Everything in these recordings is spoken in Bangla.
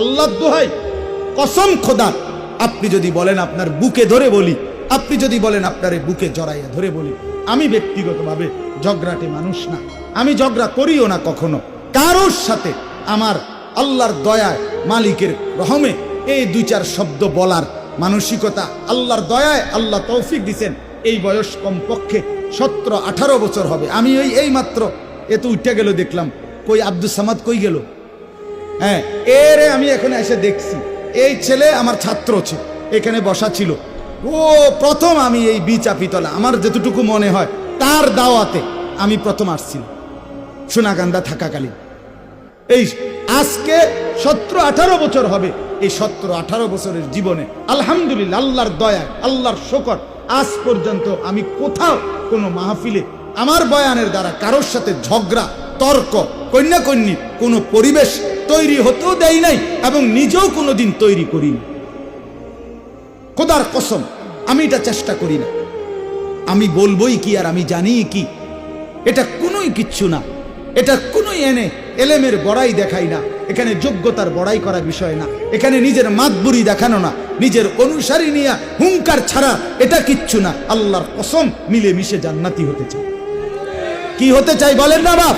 আল্লাহ দোহাই। কসম খোদার আপনি যদি বলেন আপনার বুকে ধরে বলি, আপনি যদি বলেন আপনার বুকে জড়াইয়া ধরে বলি, আমি ব্যক্তিগতভাবে ঝগড়াটে মানুষ না, আমি ঝগড়া করিও না কখনো। কারোর সাথে আমার আল্লাহর দয়ায়, মালিকের রহমে এই দুই চার শব্দ বলার মানসিকতা, আল্লাহর দয়ায় আল্লাহ তৌফিক দিছেন, এই বয়স কমপক্ষে সতেরো আঠারো বছর হবে। আমি ওই এই মাত্র, এ তো উঠে গেল, দেখলাম, কই আব্দুল সামাদ কই গেল? হ্যাঁ এরে আমি এখন এসে দেখছি। এই ছেলে আমার ছাত্র ছিল এখানে বসা ছিল। ও, প্রথম আমি এই বিচাপিতলা আমার যতটুকু মনে হয়, তার দাওয়াতে আমি প্রথম আসছিলাম সোনাগান্দা থাকাকালীন। এই, আজকে সতেরো আঠারো বছর হবে, এই সতেরো আঠারো বছরের জীবনে। আলহামদুলিল্লাহ, আল্লাহর দয়া আল্লাহর শকর, আজ পর্যন্ত আমি কোথাও কোনো মাহফিলে আমার বয়ানের দ্বারা কারোর সাথে ঝগড়া, তর্ক কন্যা কন্যী কোনো পরিবেশ তৈরি হতেও দেয় নাই এবং নিজেও কোনো দিন তৈরি করিনি। খোদার কসম, আমি এটা চেষ্টা করি না। আমি বলবোই কি আর আমি জানি কি। এটা কোনোই কিচ্ছু না। এটা কোনোই এনে এলেমের বড়াই দেখাই না। এখানে যোগ্যতার বড়াই করা বিষয় না। এখানে নিজের মাতবুরি দেখানো না। নিজের অনুসারী নিয়ে হুঙ্কার ছাড়া এটা কিচ্ছু না। আল্লাহর কসম মিলে মিশে জান্নাতি হতে চাই। কি হতে চাই বলেন না বাপ?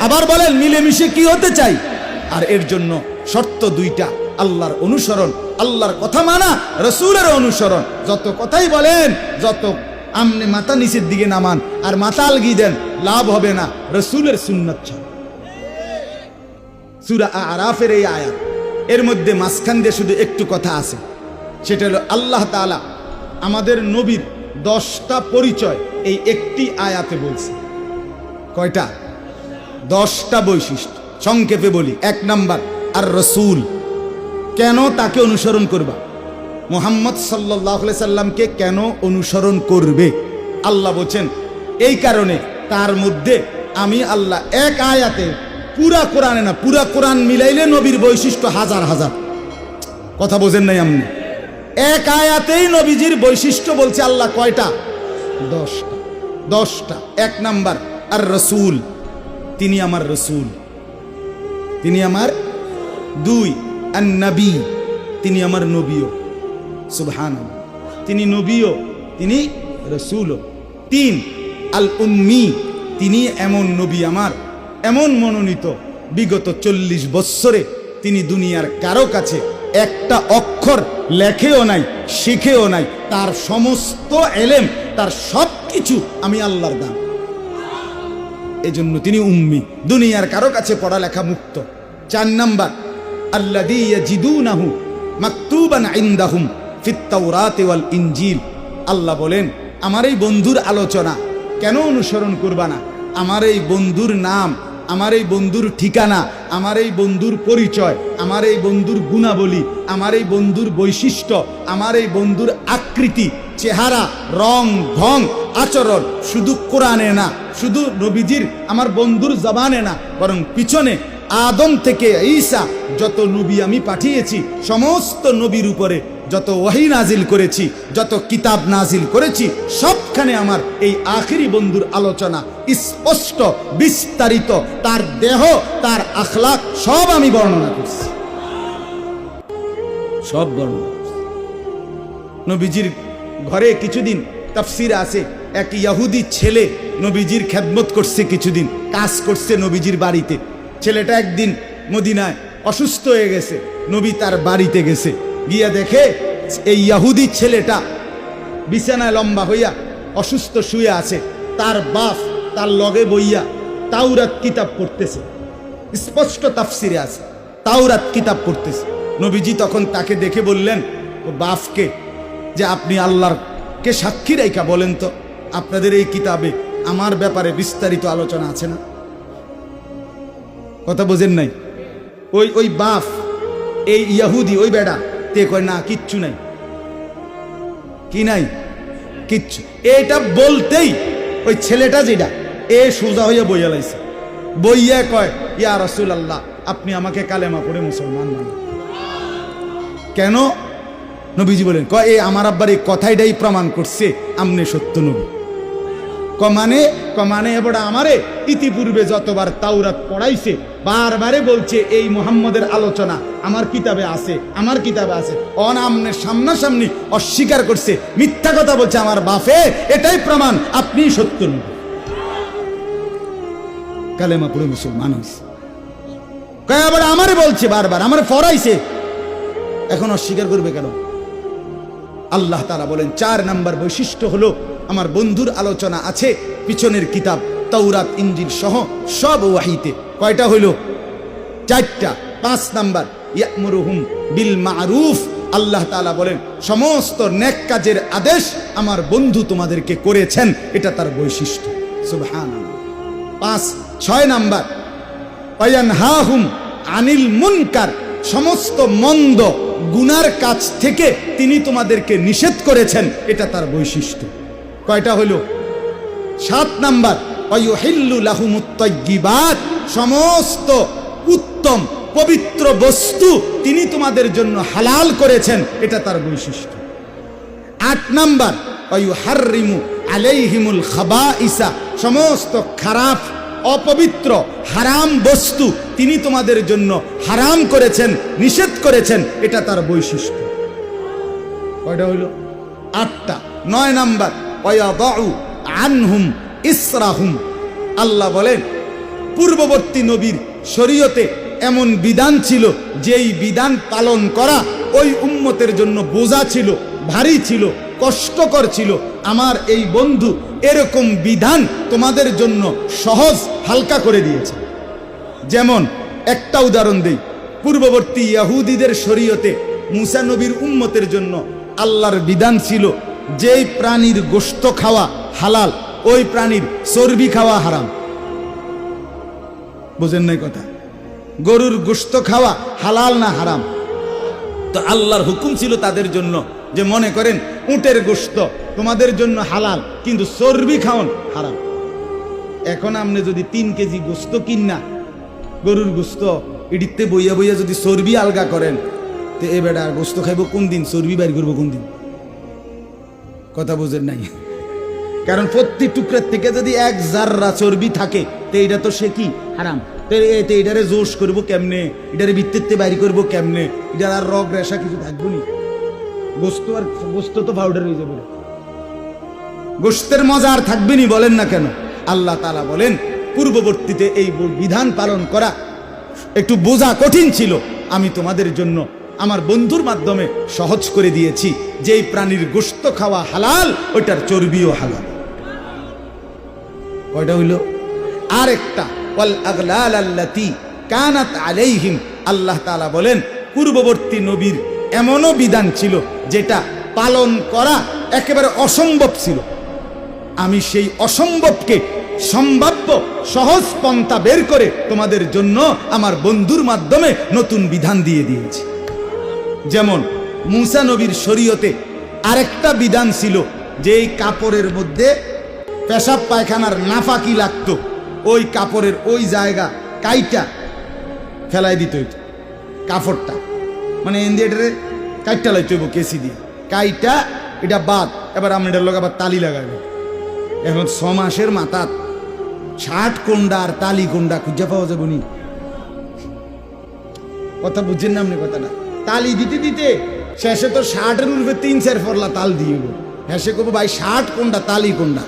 আবার বলেন, মিলেমিশে কি হতে চাই? আর এর জন্য শর্ত দুইটা। আল্লাহর অনুসরণ, আল্লাহর কথা মানা, রসুলের অনুসরণ। যত কথাই বলেন, যত আমনে মাথা নিচের দিকে নামান, আর মাথা আলগি দেন, লাভ হবে না। রসুলের সুন্নত সুরা আরাফের এই আয়াত, এর মধ্যে মাঝখান দিয়ে শুধু একটু কথা আছে। সেটা হলো আল্লাহ তাআলা আমাদের নবীর দশটা পরিচয় এই একটি আয়াতে বলছে। কয়টা? দশটা বৈশিষ্ট্য। সংক্ষেপে বলি, এক নাম্বার, আর রসুল। কেন তাকে অনুসরণ করবা? মোহাম্মদ সাল্লাহ সাল্লামকে কেন অনুসরণ করবে? আল্লাহ বলছেন, এই কারণে তার মধ্যে আমি আল্লাহ এক আয়াতে পুরা কোরআনে না, পুরা কোরআন মিলাইলে নবীর বৈশিষ্ট্য হাজার হাজার। কথা বোঝেন নাই আপনি? এক আয়াতেই নবীজির বৈশিষ্ট্য বলছে আল্লাহ কয়টা? দশটা। দশটা। এক নাম্বার, আর রসুল। তিনি আমার রসুল। তিনি আমার দুই আর নবী তিনি আমার নবীও। সুবহান তিনি নবীও, তিনি রসুলও। তিন আল উম্মি তিনি এমন নবী আমার, এমন মনোনীত। বিগত চল্লিশ বৎসরে তিনি দুনিয়ার কারও কাছে একটা অক্ষর লেখেও নাই, শিখেও নাই। তার সমস্ত এলেম, তার সব কিছু আমি আল্লাহর দান। এজন্য তিনি উম্মি। দুনিয়ার কারও কাছে পড়ালেখা মুক্ত। চার নাম্বার, আল্লাযী ইয়াজিদুনাহু মাকতুবান ইনদাহুম ফিত তাওরাতি ওয়াল ইনজিল। আল্লাহ বলেন, আমার এই বন্ধুর আলোচনা কেন অনুসরণ করবা না? আমার এই বন্ধুর নাম, আমার এই বন্ধুর ঠিকানা, আমার এই বন্ধুর পরিচয়, আমার এই বন্ধুর গুণাবলী, আমার এই বন্ধুর বৈশিষ্ট্য, আমার এই বন্ধুর আকৃতি, চেহারা, রং, ঢং, আচরণ শুধু কোরআনে না। শুধু নবীজির আমার বন্ধুর জবানে না বরং পিছনে আদম থেকে ঈসা যত নবী আমি পাঠিয়েছি সমস্ত নবীর উপরে যত ওয়াহি নাজিল করেছি যত কিতাব নাজিল করেছি সবখানে আমার এই আখিরি বন্ধুর আলোচনা স্পষ্ট বিস্তারিত তার দেহ তার আখলাক সব আমি বর্ণনা করছি। সব বর্ণনা নবীজির ঘরে কিছুদিন তাফসির আছে এক ইয়াহুদি ছেলে নবীজির খেদমত করছে কিছুদিন, কাজ করছে নবীজির বাড়িতে। ছেলেটা একদিন মদিনায় অসুস্থ হয়ে গেছে, নবী তার বাড়িতে গেছে। গিয়া দেখে এই ইয়াহুদি ছেলেটা বিছানায় লম্বা হইয়া অসুস্থ শুয়ে আছে, তার বাপ তার লগে বইয়া তাওরাত কিতাব পড়তেছে। স্পষ্ট তাফসিরে আছে, তাওরাত কিতাব পড়তেছে। নবীজি তখন তাকে দেখে বললেন, ও বাফকে যে আপনি আল্লাহর কে সাক্ষী রেখা বলেন তো? আপনাদের এই কিতাবে আমার ব্যাপারে বিস্তারিত আলোচনা আছে না। কথা বোঝেন নাই? ওই ওই বাফ, এই ইয়াহুদি, ওই বেড়া, তে কয়, না, কিচ্ছু নাই। কি নাই? কিচ্ছু। এটা বলতেই ওই ছেলেটা যেটা, এ সোজা হইয়া বইয়া লাইছে। বইয়া কয়, ইয়া রসুল আল্লাহ আপনি আমাকে কালেমা পড়ে মুসলমান বানান। কেন? নবীজি বলেন, কয়, এ আমার আব্বার এই কথাইটাই প্রমাণ করছে আমনে সত্য নবী। কমানে কমানে এবার আমারে ইতিপূর্বে যতবার তাওরাত পড়াইছে, বারবারে বলছে এই মোহাম্মদের আলোচনা আমার কিতাবে আছে, আমার কিতাবে আছে। অনামনে সামনাসামনি অস্বীকার করছে, মিথ্যা কথা বলছে আমার বাফে এটাই প্রমাণ আপনি সত্য নবী। কালেমা পুরো মুসলমান হয়েছে আবার আমারে বলছে বারবার, আমার ফরাইছে। এখন অস্বীকার করবে কেন? আল্লাহ তারা বলেন, চার নাম্বার বৈশিষ্ট্য হলো আমার বন্ধুর আলোচনা আছে, পিছনের কিতাব তৌরাত ইঞ্জিল সহ সব ওয়াহিতে। কয়টা হইল? চারটা। পাঁচ নাম্বার, ইয়ামুরুহুম বিল মারুফ। আল্লাহ তাআলা বলেন, সমস্ত নেক কাজের আদেশ আমার বন্ধু তোমাদেরকে করেছেন। এটা তার বৈশিষ্ট্য। সুবহানাল্লাহ। পাঁচ, ছয় নাম্বার অয়ানহাহুম আনিল মুনকার। সমস্ত মন্দ, গুনার কাছ থেকে তিনি তোমাদেরকে নিষেধ করেছেন। এটা তার বৈশিষ্ট্য। কয়টা হইল? সাত নাম্বার অয়ুহিল্লু লাহুমুত্তয়্যিবাত সমস্ত উত্তম পবিত্র বস্তু তিনি তোমাদের জন্য হালাল করেছেন, এটা তার বৈশিষ্ট্য। আট নাম্বার হারিমু আলাইহিমুল খাবাইসা সমস্ত খারাপ, অপবিত্র, হারাম বস্তু তিনি তোমাদের জন্য হারাম করেছেন, নিষেধ করেছেন, এটা তার বৈশিষ্ট্য। কয়টা হইল? আটটা। নয় নাম্বার আনহুম ইসরাহুম। আল্লাহ বলেন, পূর্ববর্তী নবীর শরীয়তে এমন বিধান ছিল, যেই বিধান পালন করা ওই উম্মতের জন্য বোঝা ছিল, ভারী ছিল, কষ্টকর ছিল। আমার এই বন্ধু এরকম বিধান তোমাদের জন্য সহজ, হালকা করে দিয়েছে। যেমন, একটা উদাহরণ দিই, পূর্ববর্তী ইয়াহুদিদের শরীয়তে মুসা নবীর উম্মতের জন্য আল্লাহর বিধান ছিল যেই প্রাণীর গোশত খাওয়া হালাল, ওই প্রাণীর চর্বি খাওয়া হারাম। বুঝেন নাই কথা? গরুর গোশত খাওয়া হালাল না হারাম? তো আল্লাহর হুকুম ছিল তাদের জন্য যে মনে করেন, উটের গোশত তোমাদের জন্য হালাল, কিন্তু চর্বি খাওয়ান হারাম। এখন আপনি যদি তিন কেজি গোস্ত কিনা গরুর গোস্ত ইডিতে বইয়া বইয়া যদি চর্বি আলগা করেন, তো এ বেটা গোস্ত খাইব কোন দিন চর্বি বাইর করব কোন দিন কথা বুঝেন নাই। কারণ প্রতি টুকরার থেকে যদি এক জাররা চর্বি থাকে, তো এটা তো সে কি? হারাম। এটারে জোশ করব কেমনে? এটারে ভিত্তিতে বাইর করব কেমনে? এটার আর রগ রেশা কিছু থাকব নি। গোস্ত আর গোস্ত তো পাউডার হয়ে যাবে। গোস্তের মজা আর থাকবে নি বলেন না কেন? আল্লাহ তালা বলেন, পূর্ববর্তীতে এই বিধান পালন করা একটু বোঝা কঠিন ছিল। আমি তোমাদের জন্য আমার বন্ধুর মাধ্যমে সহজ করে দিয়েছি, যেই প্রাণীর গোস্ত খাওয়া হালাল, ওইটার চর্বিও হালাল। কয়টা হইল? আর একটা আলাইহিম। আল্লাহ তাআলা বলেন, পূর্ববর্তী নবীর এমনও বিধান ছিল, যেটা পালন করা একেবারে অসম্ভব ছিল। আমি সেই অসম্ভবকে সম্ভাব্য সহজ পন্থা বের করে তোমাদের জন্য আমার বন্ধুর মাধ্যমে নতুন বিধান দিয়ে দিয়েছি। যেমন মুসা নবীর শরীয়তে আরেকটা বিধান ছিল যে এই কাপড়ের মধ্যে পেশাব পায়খানার নাফাকি লাগতো। ওই কাপড়ের ওই জায়গা কাইটা ফেলাই দিত কাপড়টা মানে এনদিয়েটারে কাইটা লাইতে হইব কেসি দিয়ে। কাইটা, এটা বাদ, এবার আমি এটার লোক আবার তালি লাগাবে এখন ছ মাসের মাথাত ষাট কোন্ডা আর তালি কোন্ডা খুঁজে পাওয়া যাবনি কথা বুঝছেন না আপনি কথাটা? তালি দিতে দিতে শেষে তো ষাটের উঠবে তিন চার ফরলা তাল দিয়ে গো হেসে করব ভাই, ষাট কোনটা তালি কোনটা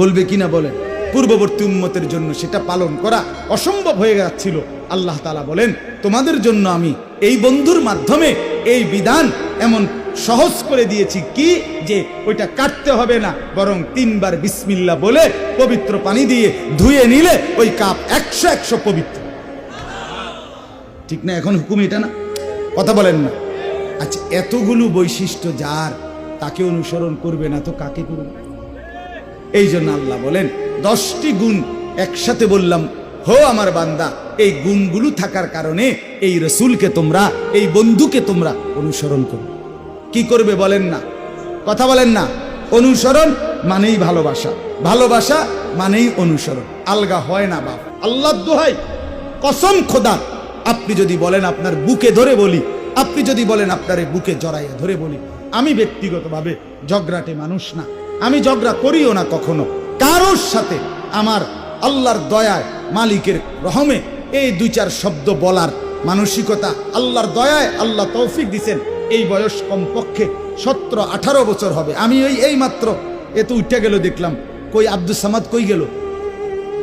বলবে কিনা বলেন? পূর্ববর্তী উম্মতের জন্য সেটা পালন করা অসম্ভব হয়ে যাচ্ছিল। আল্লাহ তালা বলেন, তোমাদের জন্য আমি এই বন্ধুর মাধ্যমে এই বিধান এমন সহজ করে দিয়েছি কি? যে ওইটা কাটতে হবে না, বরং তিনবার বিসমিল্লা বলে পবিত্র পানি দিয়ে ধুয়ে নিলে ওই কাপ একশো একশো পবিত্র। ঠিক না, এখন হুকুম এটা না। কথা বলেন না। আচ্ছা এতগুলো বৈশিষ্ট্য যার, তাকে অনুসরণ করবে না তো কাকে করবে? এই জন্য আল্লাহ বলেন, দশটি গুণ একসাথে বললাম, হো আমার বান্দা, এই গুণগুলো থাকার কারণে এই রসুলকে তোমরা, এই বন্ধুকে তোমরা অনুসরণ করো। কি করবে বলেন না? কথা বলেন না। অনুসরণ মানেই ভালোবাসা। ভালোবাসা মানেই অনুসরণ। আলগা হয় না বাপ। আল্লাহ দোহাই কসম খোদা আপনি যদি বলেন আপনার বুকে ধরে বলি, আপনি যদি বলেন আপনার বুকে জড়াইয়া ধরে বলি, আমি ব্যক্তিগতভাবে ঝগড়াটে মানুষ না, আমি ঝগড়া করিও না কখনো। কারোর সাথে আমার আল্লাহর দয়ায় মালিকের রহমে এই দুই চার শব্দ বলার মানসিকতা আল্লাহর দয়ায় আল্লাহ তৌফিক দিছেন, এই বয়স কমপক্ষে সতেরো আঠারো বছর হবে। আমি ওই এই মাত্র এ তো উঠে গেল দেখলাম, কই আব্দুল সামাদ কই গেল?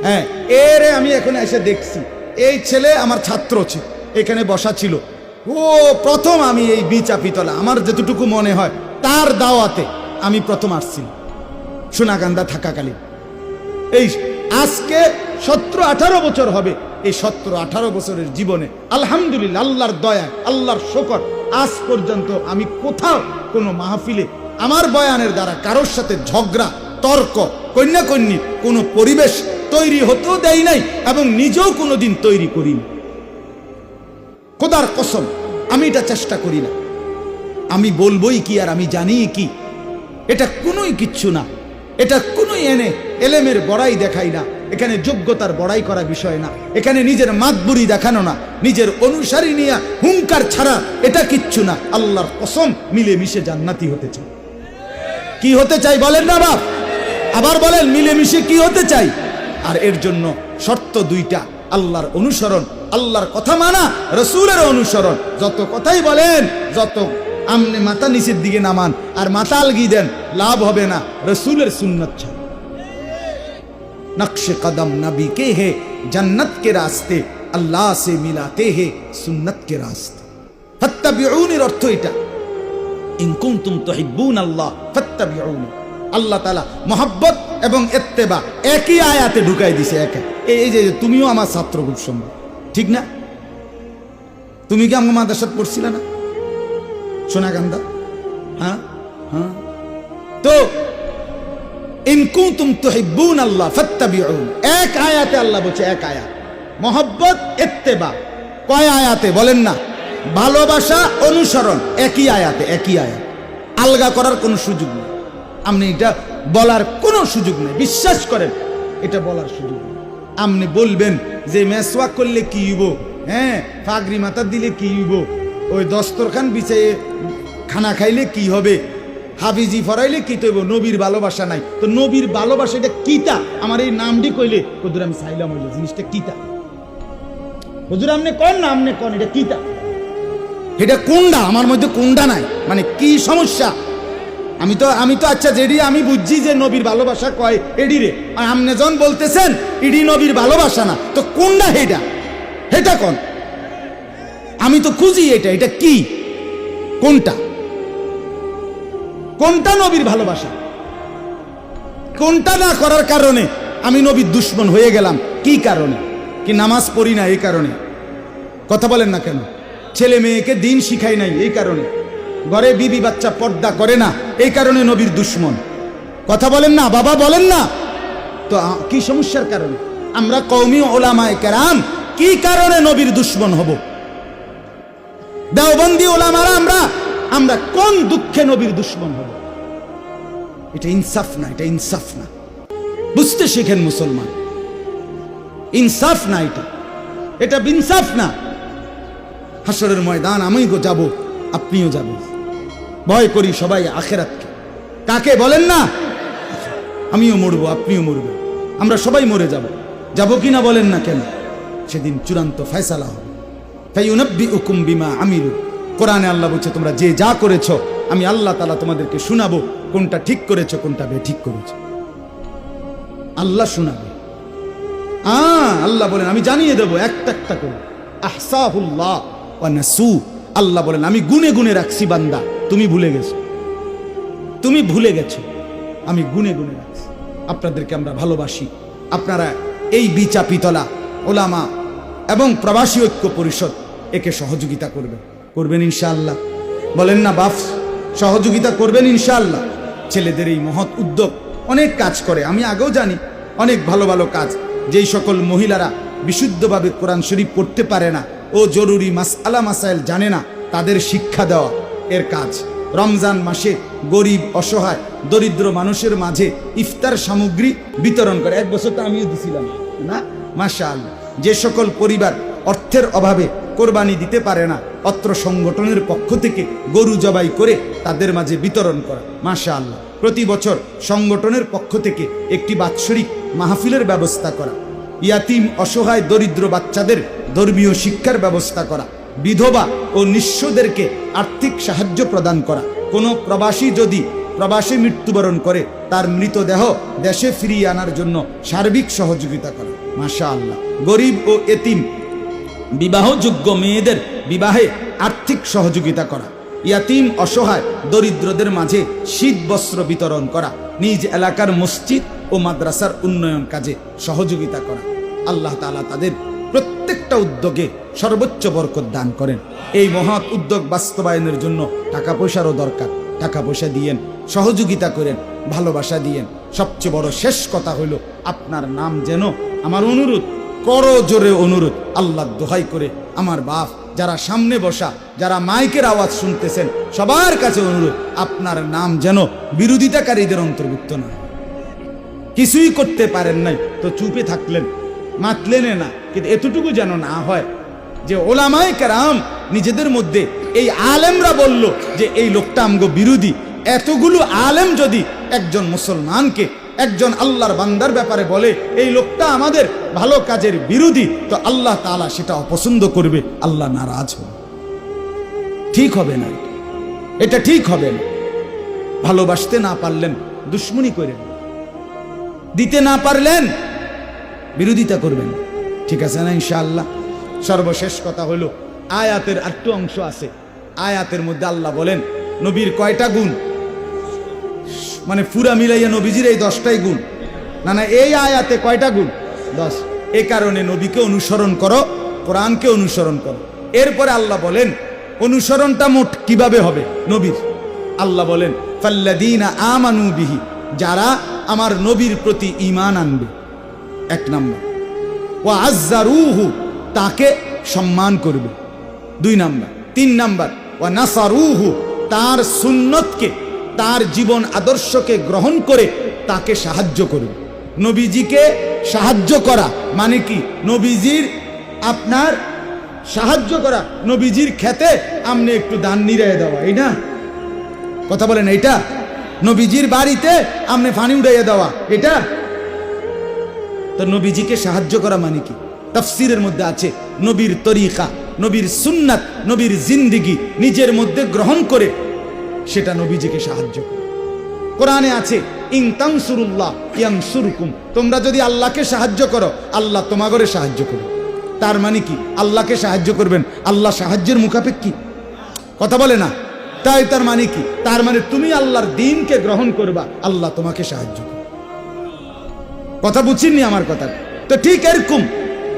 হ্যাঁ এরে আমি এখন এসে দেখছি। এই ছেলে আমার ছাত্র ছিল এখানে বসা ছিল। ও, প্রথম আমি এই বিচাপিতলা আমার যতটুকু মনে হয়, তার দাওয়াতে আমি প্রথম আসছি। সোনাগান্দা থাকাকালীন। এই আজকে সতেরো আঠারো বছর হবে। এই সতেরো আঠারো বছরের জীবনে আলহামদুলিল্লাহ, আল্লাহর দয়া, আল্লাহর শকর আজ পর্যন্ত আমি কোথাও কোনো মাহফিলে আমার বয়ানের দ্বারা কারোর সাথে ঝগড়া, তর্ক কন্যা কন্যির কোনো পরিবেশ তৈরি হতেও দেয় নাই এবং নিজেও কোনোদিন তৈরি করিনি খোদার কসম, আমি এটা চেষ্টা করি না। আমি বলবোই কি আর আমি জানি কি। এটা কোনোই কিচ্ছু না। এটা কোনোই এনে এলেমের বড়াই দেখাই না। এখানে যোগ্যতার বড়াই করা বিষয় না। এখানে নিজের মাতবুরি দেখানো না। নিজের অনুসারী নিয়ে হুঙ্কার ছাড়া এটা কিচ্ছু না। আল্লাহর কসম, মিলেমিশে জান্নাতি হতে চাই। কি হতে চাই বলেন না বাপ? আবার বলেন, মিলেমিশে কি হতে চাই? আর এর জন্য শর্ত দুইটা আল্লাহর অনুসরণ আল্লাহর কথা মানা রসুলের অনুসরণ যত কথাই বলেন যত আমনে মাথা নিচের দিকে নামান আর মাথা আলগি দেন লাভ হবে না রসুলের সুন্নত ছাড়া नक्श कदम नबी के है जन्नत के रास्ते আল্লাহ সে মিলাতে হে সুন্নত কে রাস্তে ফাত্তাবিউনির অর্থ এটা ইন কুনতুম তুহিব্বুন আল্লাহ ফাত্তাবিউনি আল্লাহ তাআলা মহব্বত এবং ইত্তেবা একই আয়াতে ঢুকাই দিছে একে। এই যে তুমিও আমার ছাত্র খুব সম্ভব ঠিক না? তুমি কি আমার মাদ্রাসাত পড়ছিলে না? সোনাগান্দা হ্যাঁ? হ্যাঁ? তো, ইন কুনতুম তুহিব্বুন আল্লাহ ফাত্তাবিউন। এক আয়াতে আল্লাহ বলছে, এক আয়াত। মহব্বত ইত্তেবা কয় আয়াতে? বলেন না। ভালোবাসা, অনুসরণ। একই আয়াতে, একই আয়াত। আলগা করার কোনো সুযোগ নেই। আপনি এটা বলার কোনো সুযোগ নেই। বিশ্বাস করেন, এটা বলার সুযোগ নেই। আপনি বলবেন যে মেসওয়াক করলে কি হইব? হ্যাঁ ফাগরি মাথা দিলে কি হইব? ওই দস্তরখান বিছাইয়ে খানা খাইলে কি হবে? হাফিজি ফরাইলে কি তৈব? নবীর ভালোবাসা নাই। তো নবীর ভালোবাসা এটা কিতা? আমার এই নামটি কইলে, হুজুর, আমি চাইলাম হইল, জিনিসটা কিতা? হুজুর, আপনি কন না, আপনি কন, এটা কিতা? এটা কোনটা আমার মধ্যে কোনটা নাই? মানে কি সমস্যা? আমি তো আমি তো আচ্ছা যেডি আমি বুঝছি যে নবীর ভালোবাসা কয় এডি রে। আর আপনি যখন বলতেছেন, ইডি নবীর ভালোবাসা না। তো কোনটা হেটা হেটা কোন? আমি তো খুঁজি এটা এটা কি? কোনটা? কোনটা নবীর ভালোবাসা? কোনটা না করার কারণে আমি নবীর দুশ্মন হয়ে গেলাম? কি কারণে? কি নামাজ পড়ি না এই কারণে? কথা বলেন না কেন? ছেলে মেয়েকে দিন শিখাই নাই এই কারণে। ঘরে বিবি বাচ্চা পর্দা করে না। এই কারণে নবীর দুশ্মন। কথা বলেন না, বাবা বলেন না। তো কি সমস্যার কারণে? আমরা কৌমি ওলামায় কেরাম, কি কারণে নবীর দুশ্মন হব? দেওবন্দি ওলামারা আমরা আমরা কোন দুঃখে নবীর দুশ্মন হব? এটা ইনসাফ না, এটা ইনসাফ না। বুঝতে শেখেন মুসলমান। ইনসাফ না এটা। এটা বিনসাফ না। হাসরের ময়দান, আমি গো যাব, আপনিও যাবেন। ভয় করি সবাই আখেরাতকে। কাকে বলেন না? আমিও মরবো, আপনিও মরবেন। আমরা সবাই মরে যাব। যাব কি না বলেন না কেন? সেদিন চূড়ান্ত ফয়সালা হবে। ফাইউনাব্বি উকুম বিমা আমিলু। কোরআনে আল্লাহ বলছে, তোমরা যে যা করেছ, আমি আল্লাহ তালা তোমাদেরকে শোনাবো, কোনটা ঠিক করেছ, কোনটা বে ঠিক করেছ। আল্লাহ শোনাবে। আ আল্লাহ বলেন, আমি জানিয়ে দেবো, একটা একটা করে। আহসাহুল্লাহ আল্লাহ বলেন, আমি গুনে গুনে রাখছি বান্দা। তুমি ভুলে গেছো। তুমি ভুলে গেছো। আমি গুনে গুনে রাখছি। আপনাদেরকে আমরা ভালোবাসি। আপনারা এই বিচাপিতলা, ওলামা এবং প্রবাসী ঐক্য পরিষদ একে সহযোগিতা করবেন করবেন ইনশাআল্লাহ। বলেন না বাফ সহযোগিতা করবেন ইনশাআল্লাহ। ছেলেদের এই মহৎ উদ্যোগ অনেক কাজ করে। আমি আগেও জানি, অনেক ভালো ভালো কাজ। যেই সকল মহিলারা বিশুদ্ধভাবে কোরআন শরীফ পড়তে পারে না ও জরুরি মাসআলা, মাসাইল জানে না, তাদের শিক্ষা দেওয়া। এর কাজ। রমজান মাসে গরিব, অসহায়, দরিদ্র মানুষের মাঝে ইফতার সামগ্রী বিতরণ করে। এক বছর তো আমিও দিছিলাম, না? মাশাল যে সকল পরিবার অর্থের অভাবে কোরবানি দিতে পারে না, অত্র সংগঠনের পক্ষ থেকে গরু জবাই করে তাদের মাঝে বিতরণ করা। মাশা আল্লাহ প্রতি বছর সংগঠনের পক্ষ থেকে একটি বাৎসরিক মাহফিলের ব্যবস্থা করা। ইয়াতিম, অসহায়, দরিদ্র বাচ্চাদের ধর্মীয় শিক্ষার ব্যবস্থা করা। বিধবা ও নিঃস্বদেরকে আর্থিক সাহায্য প্রদান করা। কোনো প্রবাসী যদি প্রবাসে মৃত্যুবরণ করে, তার মৃতদেহ দেশে ফিরিয়ে আনার জন্য সার্বিক সহযোগিতা করা। মাশা আল্লাহ গরিব ও এতিম, বিবাহযোগ্য মেয়েদের বিবাহে আর্থিক সহযোগিতা করা। ইয়াতিম, অসহায়, দরিদ্রদের মাঝে শীত বস্ত্র বিতরণ করা। নিজ এলাকার মসজিদ ও মাদ্রাসার উন্নয়ন কাজে সহযোগিতা করা। আল্লাহ তালা তাদের প্রত্যেকটা উদ্যোগে সর্বোচ্চ বরকত দান করেন। এই মহৎ উদ্যোগ বাস্তবায়নের জন্য টাকা পয়সারও দরকার। টাকা পয়সা দিয়েন, সহযোগিতা করেন, ভালোবাসা দিয়েন। সবচেয়ে বড় শেষ কথা হলো আপনার নাম যেন আমার অনুরোধ। করো জোরে অনুরোধ। আল্লাহ দোহাই করে আমার বাপ, যারা সামনে বসা, যারা মাইকের আওয়াজ শুনতেছেন, সবার কাছে অনুরোধ, আপনার নাম যেন বিরোধিতাকারীদের অন্তর্ভুক্ত না হয়। কিছুই করতে পারেন নাই, তো চুপে থাকলেন। মাতলেন না, কিন্তু এতটুকু যেন না হয় যে ওলামায় কারাম নিজেদের মধ্যে এই আলেমরা বলল যে এই লোকটা আমগো বিরোধী। এতগুলো আলেম যদি একজন মুসলমানকে, একজন আল্লাহর বান্দার ব্যাপারে বলে, এই লোকটা আমাদের ভালো কাজের বিরোধী, তো আল্লাহ তালা সেটা অপছন্দ করবে, আল্লাহ নারাজ হবে। ঠিক হবে না এটা। ঠিক হবে না। ভালোবাসতে না পারলেন, দুশ্মনী করেন দিতে না পারলেন বিরোধিতা করবেন। ঠিক আছে না ইনশাআল্লাহ? সর্বশেষ কথা হলো, আয়াতের আরেকটু অংশ আছে। আয়াতের মধ্যে আল্লাহ বলেন, নবীর কয়টা গুণ? মানে পুরা মিলাইয়া নবীজির এই দশটাই গুণ। না না, এই আয়াতে কয়টা গুণ? দশ। এ কারণে নবীকে অনুসরণ করো, কোরআনকে অনুসরণ করো। এরপরে আল্লাহ বলেন, অনুসরণটা মোট কীভাবে হবে নবীর? আল্লাহ বলেন ফাল্লাদিনা আমানু বিহি, যারা আমার নবীর প্রতি ঈমান আনবে। এক নম্বর। ও আজ্জারুহু তাকে সম্মান করবে। দুই নাম্বার। তিন নাম্বার ও নাসারুহু, তার সুন্নতকে, তার জীবন আদর্শকে গ্রহণ করে তাকে সাহায্য করবে। নবীজিকে সাহায্য করা মানে কি? নবীজির আপনার সাহায্য করা, নবীজির খেতে আপনি একটু দান নিরায় দেওয়া, এই না? কথা বলেন এটা নবীজির বাড়িতে আপনি ফানি উড়াইয়া দেওয়া, এটা? তো নবীজিকে সাহায্য করা মানে কি? তফসিরের মধ্যে আছে, নবীর তরিকা, নবীর সুন্নাত, নবীর জিন্দিগি, নিজের মধ্যে গ্রহণ করে সেটা নবীজিকে সাহায্য করে। কোরআনে আছে, ইন তানসুরুল্লাহ ইয়ানসুরকুম তোমরা যদি আল্লাহকে সাহায্য করো, আল্লাহ তোমাগরে সাহায্য করো তার মানে কি? আল্লাহকে সাহায্য করবেন, আল্লাহ সাহায্যের মুখাপেক্ষি। কথা বলে না? তাই তার মানে কি? তার মানে তুমি আল্লাহর দিনকে গ্রহণ করবা, আল্লাহ তোমাকে সাহায্য কথা বুঝিনি আমার কথা। তো ঠিক এরকম,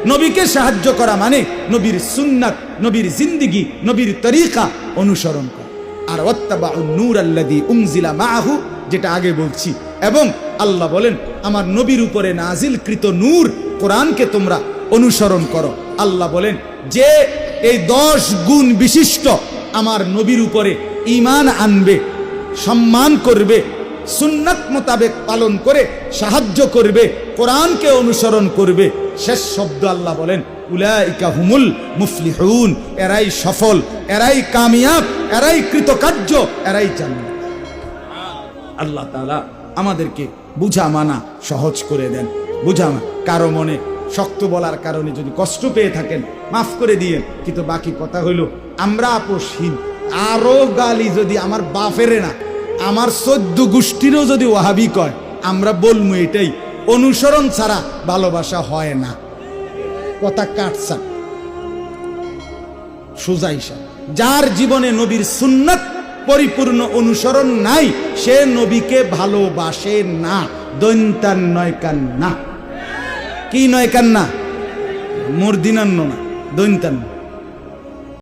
নবীকে সাহায্য করা মানে নবীর সুন্নাত, নবীর জিন্দিগি, নবীর তরিকা অনুসরণ করা। আর ওয়াত্তাবা নূর আল্লাদি উমজিলা মাহু যেটা আগে বলছি। এবং আল্লাহ বলেন, আমার নবীর উপরে নাজিলকৃত নূর কোরআনকে তোমরা অনুসরণ করো। আল্লাহ বলেন, যে এই দশ গুণ বিশিষ্ট আমার নবীর উপরে ঈমান আনবে, সম্মান করবে সুন্নাত মোতাবেক পালন করে সাহায্য করবে, কোরআনকে অনুসরণ করবে। শেষ শব্দ আল্লাহ বলেন, উলাইকা হুমুল মুফলিহুন, এরাই সফল, এরাই কামিয়াব, এরাই কৃতকার্য, এরাই জান্নাত। আল্লাহ তাআলা আমাদেরকে বুঝা মানা সহজ করে দেন। বুঝা কারও মনে শক্ত বলার কারণে যদি কষ্ট পেয়ে থাকেন, মাফ করে দিয়ে কিন্তু বাকি কথা হইল, আমরা আপোষহীন। আরও গালি যদি আমার বাপেরে না আমার চোদ্দ গোষ্ঠীরও যদি ওহাবি কয়, আমরা বলব এটাই, অনুসরণ ছাড়া ভালোবাসা হয় না। কথা কাটছা সুজাইসা যার জীবনে নবীর সুন্নাত পরিপূর্ণ অনুসরণ নাই, সে নবীকে ভালোবাসে না দৈন্তান নয় কান্না কি নয় কান্না মর্দিনান্ন না দৈন্তান্ন